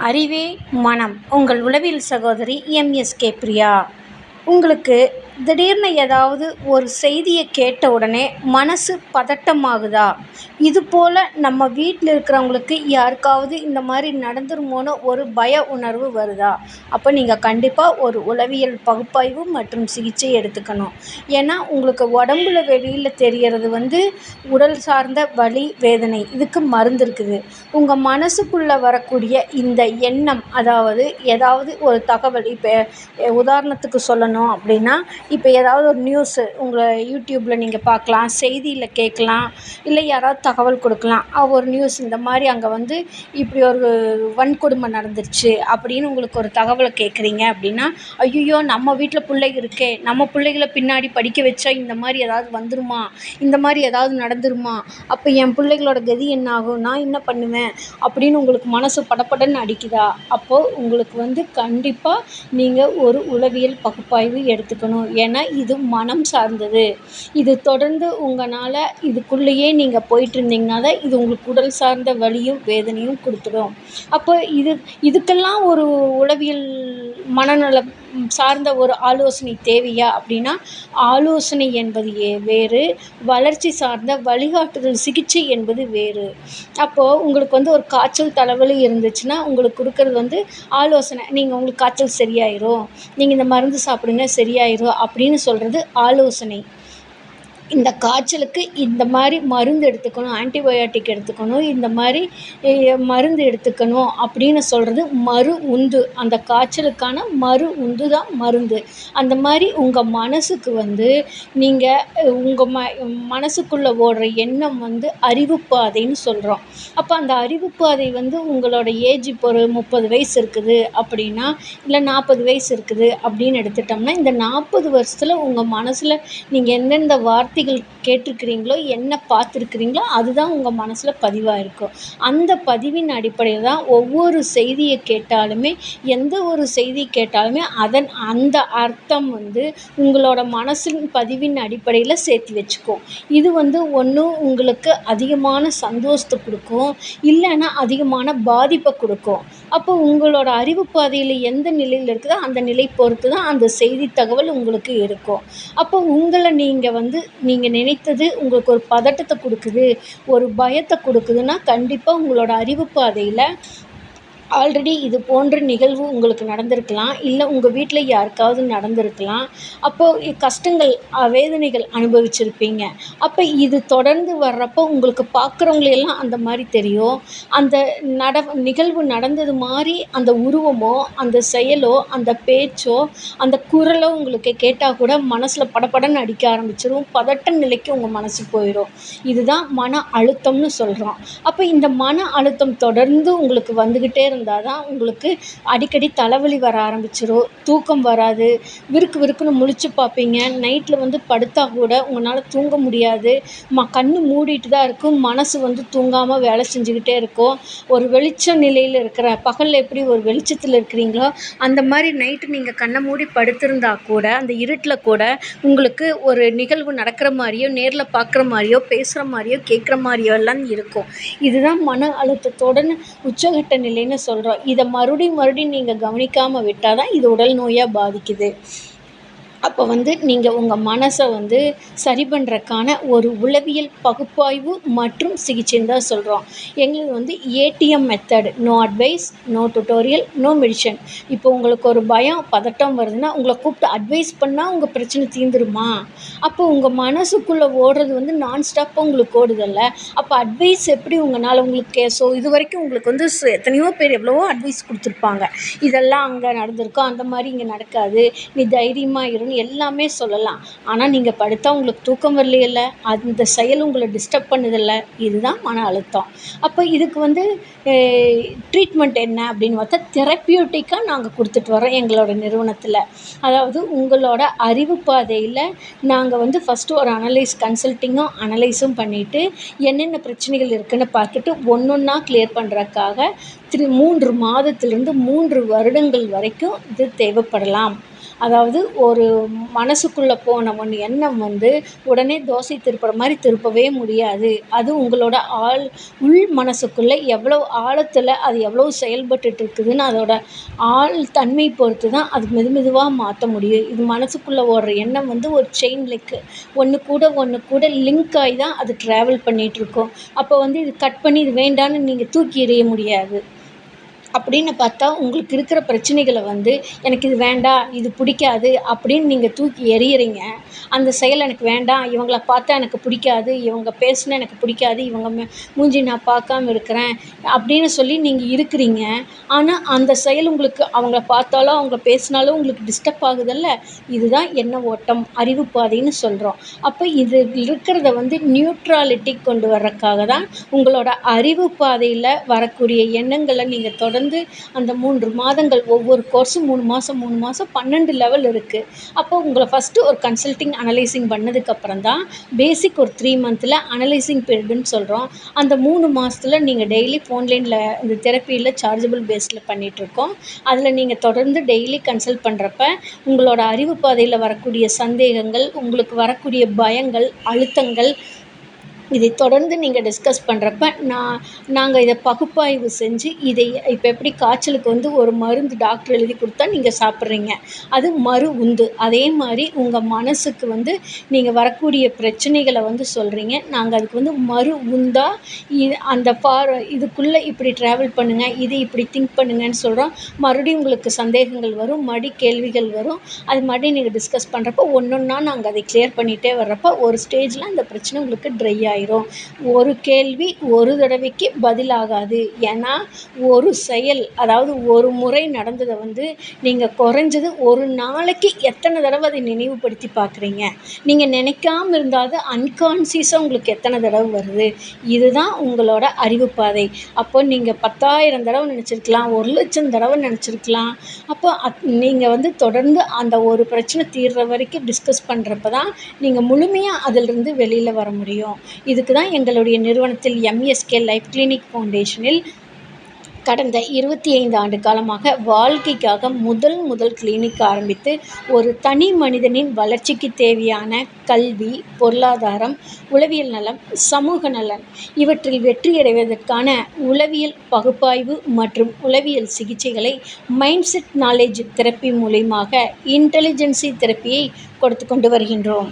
அறிவே மனம். உங்கள் உளவியல் சகோதரி எம்எஸ்கே பிரியா. உங்களுக்கு திடீர்னு ஏதாவது ஒரு செய்தியை கேட்ட உடனே மனசு பதட்டமாகுதா? இது போல் நம்ம வீட்டில் இருக்கிறவங்களுக்கு யாருக்காவது இந்த மாதிரி நடந்துருமோன்னு ஒரு பய உணர்வு வருதா? அப்போ நீங்கள் கண்டிப்பாக ஒரு உளவியல் பகுப்பாய்வு மற்றும் சிகிச்சை எடுத்துக்கணும். ஏன்னா உங்களுக்கு உடம்புல வெளியில் தெரியறது வந்து உடல் சார்ந்த வலி வேதனை. இதுக்கு மருந்து இருக்குது. உங்கள் மனசுக்குள்ளே வரக்கூடிய இந்த எண்ணம் அதாவது ஏதாவது ஒரு தகவல் இப்போ உதாரணத்துக்கு சொல்லணும் அப்படின்னா இப்போ ஏதாவது ஒரு நியூஸு உங்கள் யூடியூப்பில் நீங்கள் பார்க்கலாம் செய்தியில் கேட்கலாம் இல்லை யாராவது தகவல் கொடுக்கலாம். ஒரு நியூஸ் இந்த மாதிரி அங்கே வந்து இப்படி ஒரு வன்கொடுமை நடந்துருச்சு அப்படின்னு உங்களுக்கு ஒரு தகவலை கேட்குறீங்க அப்படின்னா ஐயையோ நம்ம வீட்டில் பிள்ளை இருக்கே நம்ம பிள்ளைகள பின்னாடி படிக்க வச்சா இந்த மாதிரி ஏதாவது வந்துருமா? இந்த மாதிரி ஏதாவது நடந்துருமா? அப்போ என் பிள்ளைகளோட கதி என்ன ஆகும்? நான் என்ன பண்ணுவேன்? அப்படின்னு உங்களுக்கு மனசு படபடன்னு அடிக்குதா? அப்போது உங்களுக்கு வந்து கண்டிப்பாக நீங்கள் ஒரு உளவியல் பகுப்பாய்வு எடுத்துக்கணும். ஏன்னா இது மனம் சார்ந்தது. இது தொடர்ந்து உங்களால் இதுக்குள்ளேயே நீங்கள் போயிட்டுருந்தீங்கன்னா தான் இது உங்களுக்கு உடல் சார்ந்த வலியும் வேதனையும் கொடுத்துடும். அப்போ இது இதுக்கெல்லாம் ஒரு உளவியல் மனநலம் சார்ந்த ஒரு ஆலோசனை தேவையா அப்படின்னா ஆலோசனை என்பது ஏ வேறு. வளர்ச்சி சார்ந்த வழிகாட்டுதல் சிகிச்சை என்பது வேறு. அப்போது உங்களுக்கு வந்து ஒரு காய்ச்சல் தலைவலி இருந்துச்சுன்னா உங்களுக்கு கொடுக்கறது வந்து ஆலோசனை. நீங்கள் உங்களுக்கு காய்ச்சல் சரியாயிரும். நீங்கள் இந்த மருந்து சாப்பிடுங்க சரியாயிரும் அப்படின்னு சொல்கிறது ஆலோசனை. இந்த காய்ச்சலுக்கு இந்த மாதிரி மருந்து எடுத்துக்கணும் ஆன்டிபயோட்டிக் எடுத்துக்கணும் இந்த மாதிரி மருந்து எடுத்துக்கணும் அப்படின்னு சொல்கிறது மரு உந்து. அந்த காய்ச்சலுக்கான மரு உந்து தான் மருந்து. அந்த மாதிரி உங்கள் மனசுக்கு வந்து நீங்கள் உங்கள் ம மனசுக்குள்ளே ஓடுற எண்ணம் வந்து அறிவு பாதைன்னு சொல்கிறோம் அப்போ அந்த அறிவு பாதை வந்து உங்களோட ஏஜ் இப்போ ஒரு முப்பது வயசு இருக்குது அப்படின்னா இல்லை நாற்பது வயசு இருக்குது அப்படின்னு எடுத்துட்டோம்னா இந்த நாற்பது வருஷத்தில் உங்கள் மனசில் நீங்கள் எந்தெந்த வார்த்தை வார்த்தைகள் கேட்டிருக்கிறீங்களோ என்ன பார்த்துருக்குறீங்களோ அதுதான் உங்கள் மனசில் பதிவாக இருக்கும் அந்த பதிவின் அடிப்படையில் தான் ஒவ்வொரு செய்தியை கேட்டாலுமே எந்த ஒரு செய்தி கேட்டாலுமே அதன் அந்த அர்த்தம் வந்து உங்களோட மனசின் பதிவின் அடிப்படையில் சேர்த்து வச்சுக்கும். இது வந்து ஒன்று உங்களுக்கு அதிகமான சந்தோஷத்தை கொடுக்கும் இல்லைன்னா அதிகமான பாதிப்பை கொடுக்கும். அப்போ உங்களோட அறிவு பாதையில் எந்த நிலையில் இருக்குதோ அந்த நிலை பொறுத்து தான் அந்த செய்தி தகவல் உங்களுக்கு இருக்கும். அப்போ உங்களை நீங்கள் வந்து நீங்கள் நினைத்தது உங்களுக்கு ஒரு பதட்டத்தை கொடுக்குது ஒரு பயத்தை கொடுக்குதுன்னா கண்டிப்பாக உங்களோட அறிவு பாதையில் ஆல்ரெடி இது போன்ற நிகழ்வு உங்களுக்கு நடந்திருக்கலாம். இல்லை உங்கள் வீட்டில் யாருக்காவது நடந்திருக்கலாம். அப்போது கஷ்டங்கள் வேதனைகள் அனுபவிச்சிருப்பீங்க. அப்போ இது தொடர்ந்து வர்றப்போ உங்களுக்கு பார்க்குறவங்களையெல்லாம் அந்த மாதிரி தெரியும். அந்த நட நிகழ்வு நடந்தது மாதிரி அந்த உருவமோ அந்த செயலோ அந்த பேச்சோ அந்த குரலோ உங்களுக்கு கேட்டால் கூட மனசில் படப்படன்னு அடிக்க ஆரம்பிச்சிடும் பதட்ட நிலைக்கு உங்கள் மனசு போயிடும் இதுதான் மன அழுத்தம்னு சொல்கிறோம் அப்போ இந்த மன அழுத்தம் தொடர்ந்து உங்களுக்கு வந்துக்கிட்டே இருந்தால் தான் உங்களுக்கு அடிக்கடி தலைவலி வர ஆரம்பிச்சிடும் தூக்கம் வராது. விறுக்கு விறுக்குன்னு முழிச்சு பார்ப்பீங்க. நைட்டில் வந்து படுத்தால் கூட உங்களால் தூங்க முடியாது. ம கண் மூடிட்டு தான் இருக்கும். மனசு வந்து தூங்காமல் வேலை செஞ்சுக்கிட்டே இருக்கும். ஒரு வெளிச்ச நிலையில் இருக்கிற பகலில் எப்படி ஒரு வெளிச்சத்தில் இருக்கிறீங்களோ அந்த மாதிரி நைட்டு நீங்கள் கண்ணை மூடி படுத்திருந்தா கூட அந்த இருட்டில் கூட உங்களுக்கு ஒரு நிகழ்வு நடக்கிற மாதிரியோ நேரில் பார்க்குற மாதிரியோ பேசுகிற மாதிரியோ கேட்குற மாதிரியோ எல்லாம் இருக்கும். இதுதான் மன அழுத்தத்தோட உச்சகட்ட நிலைன்னு சொல்கிறோம் இதை மறுபடியும் மறுபடியும் நீங்கள் கவனிக்காமல் விட்டால் தான் இது உடல் நோயாக பாதிக்குது. அப்போ வந்து நீங்கள் உங்கள் மனசை வந்து சரி பண்ணுறக்கான ஒரு உளவியல் பகுப்பாய்வு மற்றும் சிகிச்சைன்னு தான் சொல்கிறோம் எங்களுக்கு வந்து ATM method no advice no tutorial no medicine இப்போ உங்களுக்கு ஒரு பயம் பதட்டம் வருதுன்னா உங்களை கூப்பிட்டு அட்வைஸ் பண்ணால் உங்கள் பிரச்சனை தீர்ந்துருமா? அப்போ உங்கள் மனசுக்குள்ளே ஓடுறது வந்து நான் ஸ்டாப்பாக உங்களுக்கு ஓடுதில்ல. அப்போ அட்வைஸ் எப்படி உங்களால் உங்களுக்கு ஸோ இது வரைக்கும் உங்களுக்கு வந்து எத்தனையோ பேர் எவ்வளவோ அட்வைஸ் கொடுத்துருப்பாங்க. இதெல்லாம் அங்கே நடந்திருக்கும் அந்த மாதிரி இங்கே நடக்காது. நீ தைரியமாக இரு அப்படின்னு எல்லாமே சொல்லலாம். ஆனால் நீங்கள் படுத்தால் உங்களுக்கு தூக்கம் வரலையில்ல? அந்த செயல் உங்களை டிஸ்டர்ப் பண்ணுதில்ல? இதுதான் மன அழுத்தம். அப்போ இதுக்கு வந்து ட்ரீட்மெண்ட் என்ன அப்படின்னு பார்த்தா தெரப்பியூட்டிக்காக நாங்கள் கொடுத்துட்டு வரோம் எங்களோட நிறுவனத்தில். அதாவது உங்களோட அறிவு பாதையில் நாங்கள் வந்து ஃபஸ்ட்டு ஒரு அனலைஸ் கன்சல்ட்டிங்கும் அனலைஸும் பண்ணிவிட்டு என்னென்ன பிரச்சனைகள் இருக்குதுன்னு பார்த்துட்டு ஒன்று ஒன்றா கிளியர் பண்ணுறதுக்காக திரு மூன்று மாதத்துலேருந்து மூன்று வருடங்கள் வரைக்கும் இது தேவைப்படலாம். அதாவது ஒரு மனசுக்குள்ளே போன ஒன்று எண்ணம் வந்து உடனே தோசை திருப்புற மாதிரி திருப்பவே முடியாது. அது உங்களோட ஆள் உள் மனசுக்குள்ளே எவ்வளோ ஆழத்தில் அது எவ்வளோ செயல்பட்டுட்டு இருக்குதுன்னு அதோட ஆள் தன்மை பொறுத்து தான் அது மெது மெதுவாக மாற்ற முடியும். இது மனசுக்குள்ளே ஓடுற எண்ணம் வந்து ஒரு செயின் லிக்கு ஒன்று கூட ஒன்று கூட லிங்க் ஆகி தான் அது ட்ராவல் பண்ணிகிட்ருக்கோம் அப்போ வந்து இது கட் பண்ணி இது வேண்டான்னு நீங்கள் தூக்கி எறிய முடியாது. அப்படின்னு பார்த்தா உங்களுக்கு இருக்கிற பிரச்சனைகளை வந்து எனக்கு இது வேண்டாம் இது பிடிக்காது அப்படின்னு நீங்கள் தூக்கி எறியுறீங்க. அந்த செயல் எனக்கு வேண்டாம் இவங்கள பார்த்தா எனக்கு பிடிக்காது இவங்க பேசினா எனக்கு பிடிக்காது இவங்க மே மூஞ்சி நான் பார்க்காம இருக்கிறேன் அப்படின்னு சொல்லி நீங்கள் இருக்கிறீங்க. ஆனால் அந்த செயல் உங்களுக்கு அவங்கள பார்த்தாலோ அவங்க பேசினாலோ உங்களுக்கு டிஸ்டர்ப் ஆகுதல்ல? இதுதான் என்ன ஓட்டம் அறிவு பாதைன்னு சொல்கிறோம் அப்போ இது இருக்கிறத வந்து நியூட்ராலிட்டி கொண்டு வர்றதுக்காக தான் உங்களோட அறிவு பாதையில் வரக்கூடிய எண்ணங்களை நீங்கள் தொடர் தொடர்ந்து அந்த மூன்று மாதங்கள் ஒவ்வொரு கோர்ஸும் மூணு மாதம் மூணு மாதம் பன்னெண்டு லெவல் இருக்குது அப்போ உங்களை ஃபஸ்ட்டு ஒரு கன்சல்ட்டிங் அனலைசிங் பண்ணதுக்கப்புறம் தான் பேசிக் ஒரு த்ரீ மந்த்தில் அனலைசிங் பீரியடுன்னு சொல்கிறோம் அந்த மூணு மாதத்துல நீங்கள் டெய்லி ஃபோன்லைனில் இந்த தெரப்பியில் சார்ஜபிள் பேஸில் பண்ணிகிட்ருக்கோம் அதில் நீங்கள் தொடர்ந்து டெய்லி கன்சல்ட் பண்ணுறப்ப உங்களோட அறிவு பாதையில் வரக்கூடிய சந்தேகங்கள் உங்களுக்கு வரக்கூடிய பயங்கள் அழுத்தங்கள் இதை தொடர்ந்து நீங்கள் டிஸ்கஸ் பண்ணுறப்ப நான் நாங்கள் இதை பகுப்பாய்வு செஞ்சு இதை இப்போ எப்படி காய்ச்சலுக்கு வந்து ஒரு மருந்து டாக்டர் எழுதி கொடுத்தா நீங்கள் சாப்பிட்றீங்க? அது மறு உந்து. அதே மாதிரி உங்கள் மனசுக்கு வந்து நீங்கள் வரக்கூடிய பிரச்சனைகளை வந்து சொல்கிறீங்க நாங்கள் அதுக்கு வந்து மறு உந்தாக இது அந்த ஃபார் இதுக்குள்ளே இப்படி ட்ராவல் பண்ணுங்கள் இது இப்படி திங்க் பண்ணுங்கன்னு சொல்கிறோம் மறுபடியும் உங்களுக்கு சந்தேகங்கள் வரும் மறுபடி கேள்விகள் வரும். அது மறுபடியும் நீங்கள் டிஸ்கஸ் பண்ணுறப்போ ஒன்று ஒன்றா நாங்கள் அதை கிளியர் பண்ணிகிட்டே வர்றப்போ ஒரு ஸ்டேஜில் அந்த பிரச்சனை உங்களுக்கு ட்ரை ஆகிடும் ஒரு கேள்வி ஒரு தடவைக்கு பதிலாகாது. ஏன்னா ஒரு செயல் அதாவது ஒரு முறை நடந்ததை வந்து நீங்கள் குறைஞ்சது ஒரு நாளைக்கு எத்தனை தடவை அதை நினைவுபடுத்தி பார்க்குறீங்க? நீங்கள் நினைக்காம இருந்தால் அன்கான்சியஸாக உங்களுக்கு எத்தனை தடவை வருது? இதுதான் உங்களோட அறிவு பாதை அப்போ நீங்கள் பத்தாயிரம் தடவை நினச்சிருக்கலாம் ஒரு லட்சம் தடவை நினச்சிருக்கலாம். அப்போ அத் நீங்கள் வந்து தொடர்ந்து அந்த ஒரு பிரச்சனை தீர்ற வரைக்கும் டிஸ்கஸ் பண்ணுறப்ப தான் நீங்கள் முழுமையாக அதிலிருந்து வெளியில் வர முடியும். இதுக்கு தான் எங்களுடைய நிறுவனத்தில் எம்எஸ்கே லைஃப் கிளினிக் ஃபவுண்டேஷனில் கடந்த இருபத்தி ஐந்து ஆண்டு காலமாக வாழ்க்கைக்காக முதல் முதல் கிளினிக் ஆரம்பித்து ஒரு தனி மனிதனின் வளர்ச்சிக்கு தேவையான கல்வி பொருளாதாரம் உளவியல் நலம் சமூக நலன் இவற்றில் வெற்றியடைவதற்கான உளவியல் பகுப்பாய்வு மற்றும் உளவியல் சிகிச்சைகளை மைண்ட் செட் நாலேஜ் தெரப்பி மூலியமாக இன்டெலிஜென்சி தெரப்பியை கொடுத்து கொண்டு வருகின்றோம்.